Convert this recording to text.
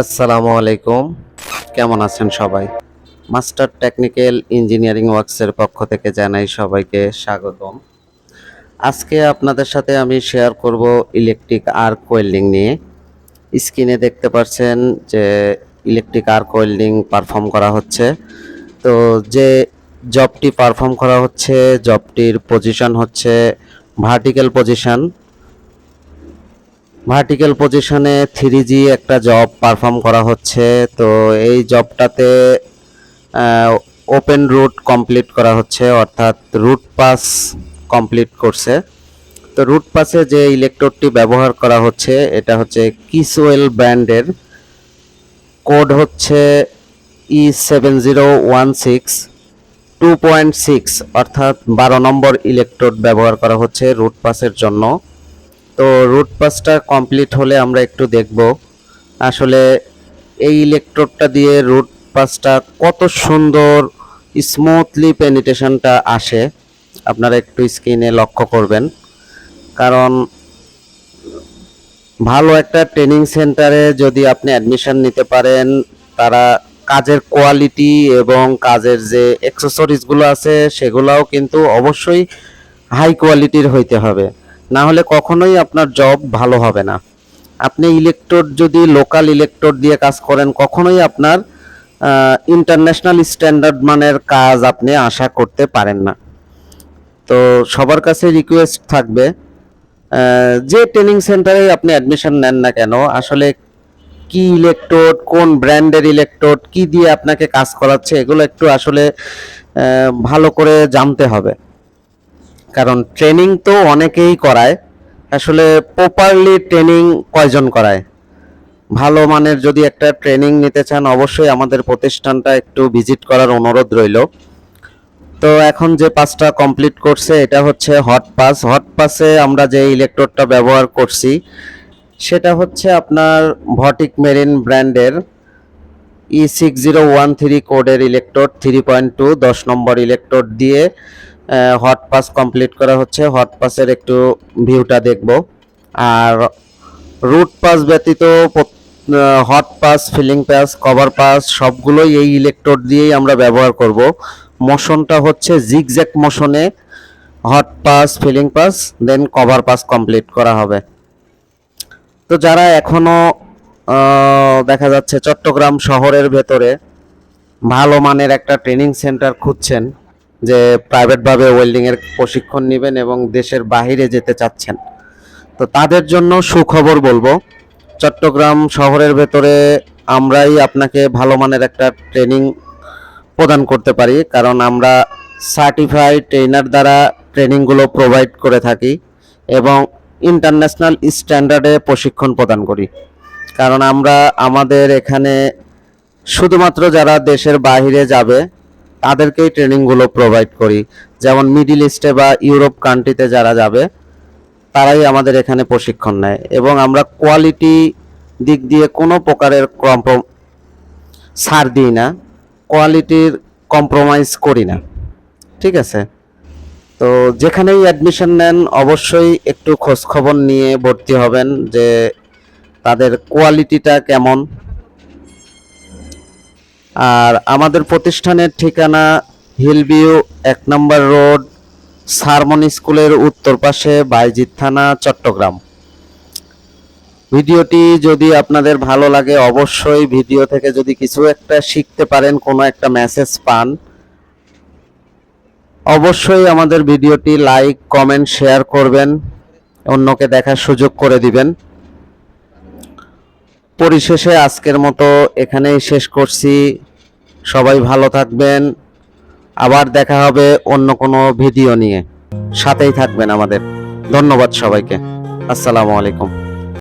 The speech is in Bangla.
আসসালামু আলাইকুম। কেমন আছেন সবাই? মাস্টার টেকনিক্যাল ইঞ্জিনিয়ারিং ওয়ার্কসের পক্ষ থেকে জানাই সবাইকে স্বাগতম। আজকে আপনাদের সাথে আমি শেয়ার করব ইলেকট্রিক আর্ক ওয়েল্ডিং নিয়ে। স্ক্রিনে দেখতে পাচ্ছেন যে ইলেকট্রিক আর্ক ওয়েল্ডিং পারফর্ম করা হচ্ছে। তো যে জবটি পারফর্ম করা হচ্ছে জবটির পজিশন হচ্ছে ভার্টিক্যাল পজিশন ভার্টিক্যাল পজিশনে থ্রি জি একটা জব পারফর্ম করা হচ্ছে। তো এই জবটাতে ওপেন রুট কমপ্লিট করা হচ্ছে, অর্থাৎ রুট পাস কমপ্লিট করছে। তো রুট পাসে যে ইলেকট্রোডটি ব্যবহার করা হচ্ছে, এটা হচ্ছে কিসওয়েল ব্র্যান্ডের কোড হচ্ছে E seven zero one six two point six অর্থাৎ বারো নম্বর ইলেকট্রোড ব্যবহার করা হচ্ছে রুট পাসের জন্য। তো রুট পাসটা কমপ্লিট হলে আমরা একটু দেখব। আসলে এই ইলেকট্রোডটা দিয়ে রুট পাসটা কত সুন্দর স্মুথলি পেনিটেশনটা আসে। আপনারা একটু স্ক্রিনে লক্ষ্য করবেন। কারণ ভালো একটা ট্রেনিং সেন্টারে যদি আপনি অ্যাডমিশন নিতে পারেন, তারা কাজের কোয়ালিটি এবং কাজের যে অ্যাক্সেসরিজগুলো আছে, সেগুলোও কিন্তু অবশ্যই হাই কোয়ালিটির হইতে হবে। না হলে কখনোই আপনার জব ভালো হবে না। আপনি ইলেকট্রোড যদি লোকাল ইলেকট্রোড দিয়ে কাজ করেন, কখনোই আপনার ইন্টারন্যাশনাল স্ট্যান্ডার্ড মানের কাজ আপনি আশা করতে পারেন না। তো সবার কাছে রিকোয়েস্ট থাকবে যে ট্রেনিং সেন্টারে আপনি অ্যাডমিশন নেন না কেন, আসলে কি ইলেকট্রোড কোন ব্র্যান্ডের ইলেকট্রোড কি দিয়ে আপনাকে কাজ করাচ্ছে, এগুলো একটু আসলে ভালো করে জানতে হবে। কারণ ট্রেনিং তো অনেকেই করায়। আসলে প্রপারলি ট্রেনিং কয়জন করায়? ভালো মানের যদি একটা ট্রেনিং নিতে চান, অবশ্যই আমাদের প্রতিষ্ঠানটা একটু ভিজিট করার অনুরোধ রইল। তো এখন যে পাসটা কমপ্লিট করছে, এটা হচ্ছে হট পাস হট পাসে আমরা যে ইলেকট্রোডটা ব্যবহার করছি, সেটা হচ্ছে আপনার ভটিক মেরিন ব্র্যান্ডের E six zero one three কোডের ইলেকট্রোড থ্রি পয়েন্ট টু দশ নম্বর ইলেকট্রোড দিয়ে হট পাস কমপ্লিট করা হচ্ছে। হট পাসের একটু ভিউটা দেখব। আর রুট পাস ব্যতীত hot pass filling pass cover pass সবগুলোই এই ইলেকট্রোড দিয়েই আমরা ব্যবহার করব। মোশনটা হচ্ছে zigzag মোশনে hot pass filling pass then cover pass complete করা হবে। তো যারা এখনও আহ, দেখা যাচ্ছে চট্টগ্রাম শহরের ভেতরে ভালো মানের একটা ট্রেনিং সেন্টার খুঁজছেন যে প্রাইভেটভাবে ওয়েল্ডিংয়ের প্রশিক্ষণ নেবেন এবং দেশের বাইরে যেতে চাচ্ছেন। তো তাদের জন্য সুখবর বলব, চট্টগ্রাম শহরের ভেতরে আমরাই আপনাকে ভালো মানের একটা ট্রেনিং প্রদান করতে পারি, কারণ আমরা সার্টিফাইড ট্রেনার দ্বারা ট্রেনিংগুলো প্রোভাইড করে থাকি এবং ইন্টারন্যাশনাল স্ট্যান্ডার্ডে প্রশিক্ষণ প্রদান করি। কারণ আমরা, আমাদের এখানে শুধুমাত্র যারা দেশের বাইরে যাবে তাদেরকেই ট্রেনিংগুলো প্রোভাইড করি। যেমন মিডিল ইস্টে বা ইউরোপ কান্ট্রিতে যারা যাবে, তারাই আমাদের এখানে প্রশিক্ষণ নেয় এবং আমরা কোয়ালিটি দিক দিয়ে কোনো প্রকারের কম্প্রো ছাড় দিই না কোয়ালিটির কম্প্রোমাইজ করি না। ঠিক আছে? তো যেখানেই অ্যাডমিশন নেন, অবশ্যই একটু খোঁজখবর নিয়ে ভর্তি হবেন যে তাদের কোয়ালিটিটা কেমন। আর আমাদের প্রতিষ্ঠানের ঠিকানা হিলভিউ এক নম্বর রোড, সারমন স্কুলের উত্তর পাশে বাইজিৎ থানা, চট্টগ্রাম। ভিডিওটি যদি আপনাদের ভালো লাগে, অবশ্যই ভিডিও থেকে যদি কিছু একটা শিখতে পারেন, কোনো একটা মেসেজ পান, অবশ্যই আমাদের ভিডিওটি লাইক কমেন্ট শেয়ার করবেন, অন্যকে দেখার সুযোগ করে দিবেন। পরিশেষে আজকের মতো এখানেই শেষ করছি। সবাই ভালো থাকবেন। আবার দেখা হবে অন্য কোনো ভিডিও নিয়ে। সাথেই থাকবেন আমাদের। ধন্যবাদ সবাইকে। আসসালামু আলাইকুম।